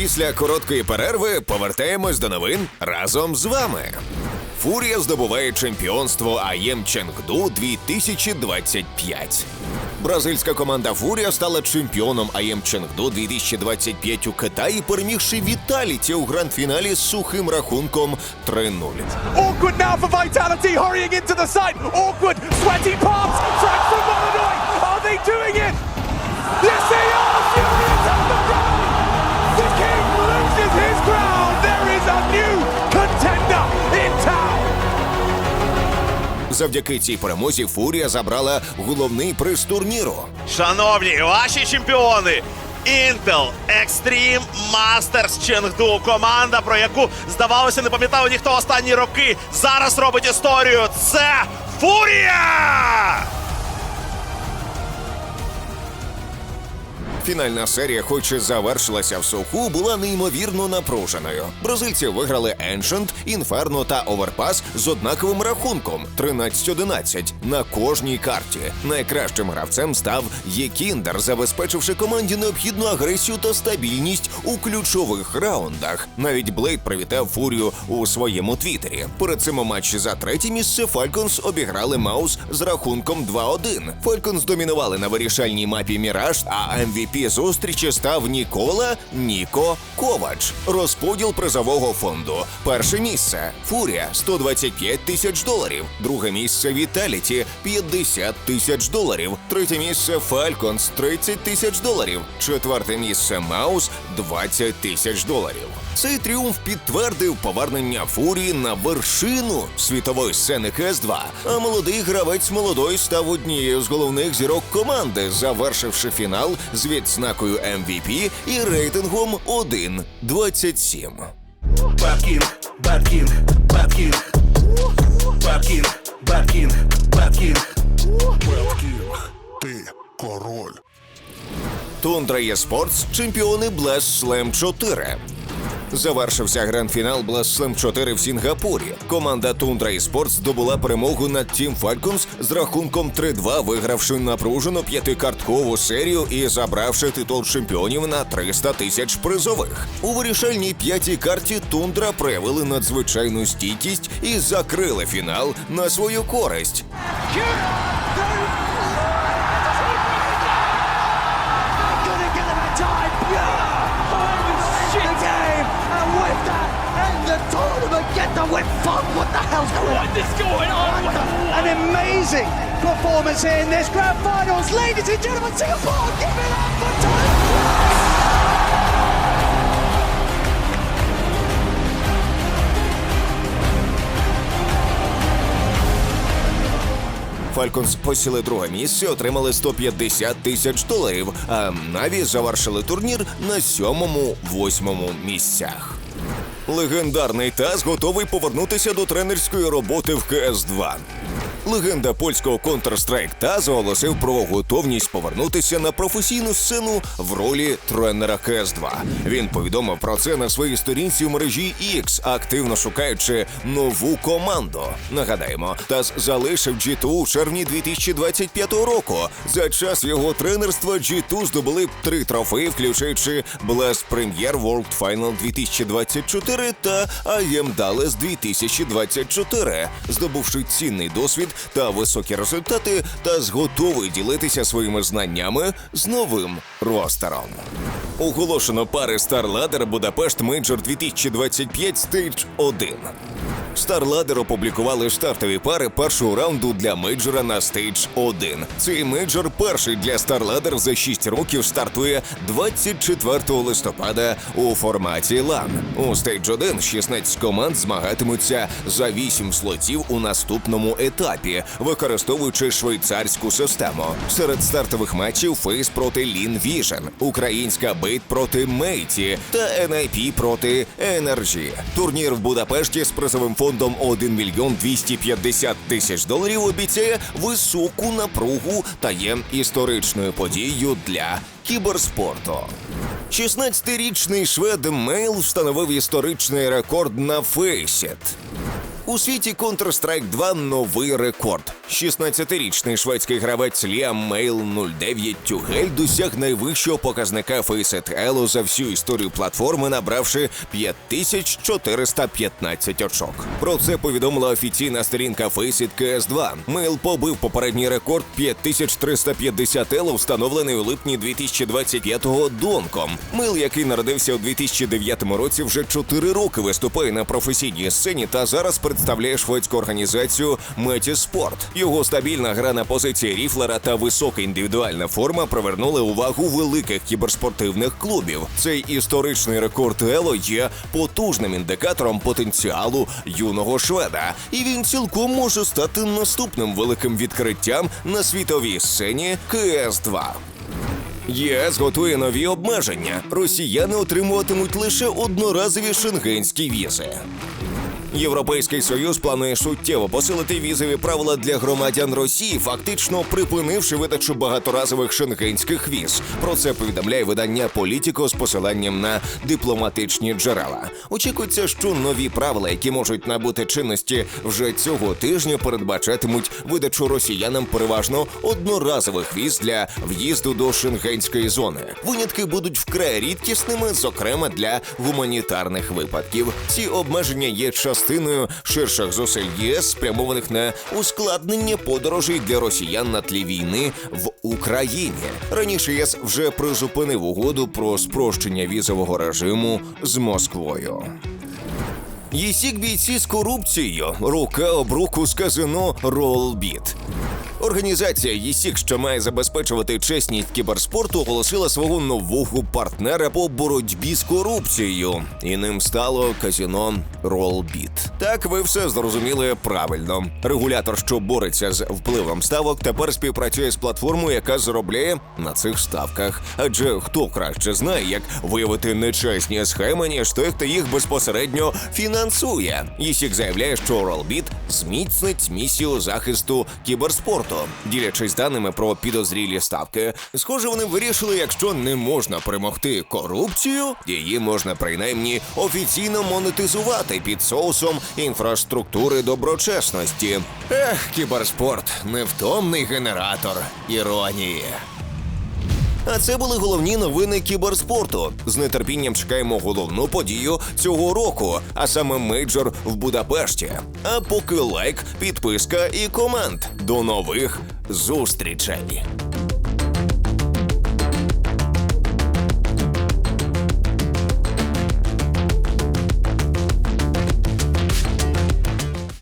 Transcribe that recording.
Після короткої перерви повертаємось до новин разом з вами. Фурія здобуває чемпіонство АЄМ Ченгду 2025. Бразильська команда Фурія стала чемпіоном АЄМ Ченгду 2025 у Китаї, перемігши Віталіті у гранд-фіналі з сухим рахунком 3-0. Awkward now for Vitality, hurrying into the site. Awkward, sweaty palms. Frag from Molyneux. Are they doing it? Yes, they are. Завдяки цій перемозі Фурія забрала головний приз турніру. Шановні, ваші чемпіони! Intel Extreme Masters Chengdu. Команда, про яку здавалося, не пам'ятав ніхто останні роки. Зараз робить історію. Це Фурія! Фінальна серія, хоч і завершилася в суху, була неймовірно напруженою. Бразильці виграли Ancient, Inferno та Overpass з однаковим рахунком 13-11 на кожній карті. Найкращим гравцем став Єкіндер, забезпечивши команді необхідну агресію та стабільність у ключових раундах. Навіть Блейд привітав фурію у своєму твіттері. Перед цим у матчі за третє місце Falcons обіграли Маус з рахунком 2-1. Falcons домінували на вирішальній мапі Міраж, а MVP зустрічі став Нікола Ніко Ковач. Розподіл призового фонду. Перше місце Фурія 125 тисяч доларів. Друге місце Віталіті 50 тисяч доларів. Третє місце Falcons 30 тисяч доларів. Четверте місце Маус 20 тисяч доларів. Цей тріумф підтвердив повернення фурії на вершину світової сцени КС-2. А молодий гравець молодой став однією з головних зірок команди, завершивши фінал з відзнакою MVP і рейтингом 1-27. Бэт Кинг, Бэт Кинг, Бэт Кинг. Бэт Кинг, Бэт Кинг, Бэт Кинг. Бэт Кинг, ты король. Тундра Еспортс чемпіони Blast Slam 4. Завершився гранд-фінал Blast Slam 4 в Сінгапурі. Команда Тундра Esports здобула перемогу над Team Falcons з рахунком 3-2, вигравши напружену п'ятикарткову серію і забравши титул чемпіонів на 300 тисяч призових. У вирішальній п'ятій карті Тундра проявили надзвичайну стійкість і закрили фінал на свою користь. The win. Fuck, what the hell's going on? What is going on? An amazing performance here in this grand finals. Ladies and gentlemen, Singapore, give it up for Tony Falcons посіли друге місце, отримали 150 тисяч доларів, а Наві завершили турнір на сьомому-восьмому місцях. Легендарний Таз готовий повернутися до тренерської роботи в КС-2. Легенда польського Counter-Strike Таз оголосив про готовність повернутися на професійну сцену в ролі тренера КС-2. Він повідомив про це на своїй сторінці в мережі X, активно шукаючи нову команду. Нагадаємо, Таз залишив G2 у червні 2025 року. За час його тренерства G2 здобули три трофеї, включаючи Blast Premier World Final 2024 та IM Dallas 2024, здобувши цінний досвід та високі результати, та зготовий ділитися своїми знаннями з новим ростером. Оголошено пари StarLadder Будапешт Мейджор 2025 Stage 1. StarLadder опублікували стартові пари першого раунду для мейджора на Stage 1. Цей мейджор перший для StarLadder за 6 років стартує 24 листопада у форматі LAN. У Stage 1 16 команд змагатимуться за 8 слотів у наступному етапі, використовуючи швейцарську систему. Серед стартових матчів Фейс проти Lean Vision, українська Бейт проти Мейті та NIP проти Energy. Турнір в Будапешті з призовим фондом 1 мільйон 250 тисяч доларів обіцяє високу напругу та є історичною подією для кіберспорту. 16-річний швед Мейл встановив історичний рекорд на Фейсіт. У світі Counter-Strike 2 новий рекорд. 16-річний шведський гравець Ліам Мейл 09 Тюгель досяг найвищого показника Faceit Elo за всю історію платформи, набравши 5415 очок. Про це повідомила офіційна сторінка Faceit CS2. Мейл побив попередній рекорд 5350 Elo, встановлений у липні 2025-го Донком. Мейл, який народився у 2009 році, вже 4 роки виступає на професійній сцені та зараз представляє шведську організацію Меті Спорт. Його стабільна гра на позиції ріфлера та висока індивідуальна форма привернули увагу великих кіберспортивних клубів. Цей історичний рекорд Ело є потужним індикатором потенціалу юного шведа, і він цілком може стати наступним великим відкриттям на світовій сцені КС 2 ЄС готує нові обмеження. Росіяни отримуватимуть лише одноразові шенгенські візи. Європейський союз планує суттєво посилити візові правила для громадян Росії, фактично припинивши видачу багаторазових шенгенських віз. Про це повідомляє видання Політіко з посиланням на дипломатичні джерела. Очікується, що нові правила, які можуть набути чинності вже цього тижня, передбачатимуть видачу росіянам переважно одноразових віз для в'їзду до шенгенської зони. Винятки будуть вкрай рідкісними, зокрема для гуманітарних випадків. Ці обмеження є частиною ширших зусиль ЄС, спрямованих на ускладнення подорожей для росіян на тлі війни в Україні. Раніше єС вже призупинив угоду про спрощення візового режиму з Москвою. Єсік бійці з корупцією, рука об руку з казино Ролбіт. Організація ЄСІК, що має забезпечувати чесність кіберспорту, оголосила свого нового партнера по боротьбі з корупцією, і ним стало казіно Ролбіт. Так ви все зрозуміли правильно. Регулятор, що бореться з впливом ставок, тепер співпрацює з платформою, яка заробляє на цих ставках. Адже хто краще знає, як виявити нечесні схеми, ніж той, хто їх безпосередньо фінансує. ЄСІК заявляє, що Ролбіт зміцнить місію захисту кіберспорту, ділячись даними про підозрілі ставки. Схоже, вони вирішили, якщо не можна перемогти корупцію, її можна принаймні офіційно монетизувати під соусом інфраструктури доброчесності. Ех, кіберспорт невтомний генератор іронії. А це були головні новини кіберспорту. З нетерпінням чекаємо головну подію цього року, а саме мейджор в Будапешті. А поки лайк, підписка і комент. До нових зустрічей.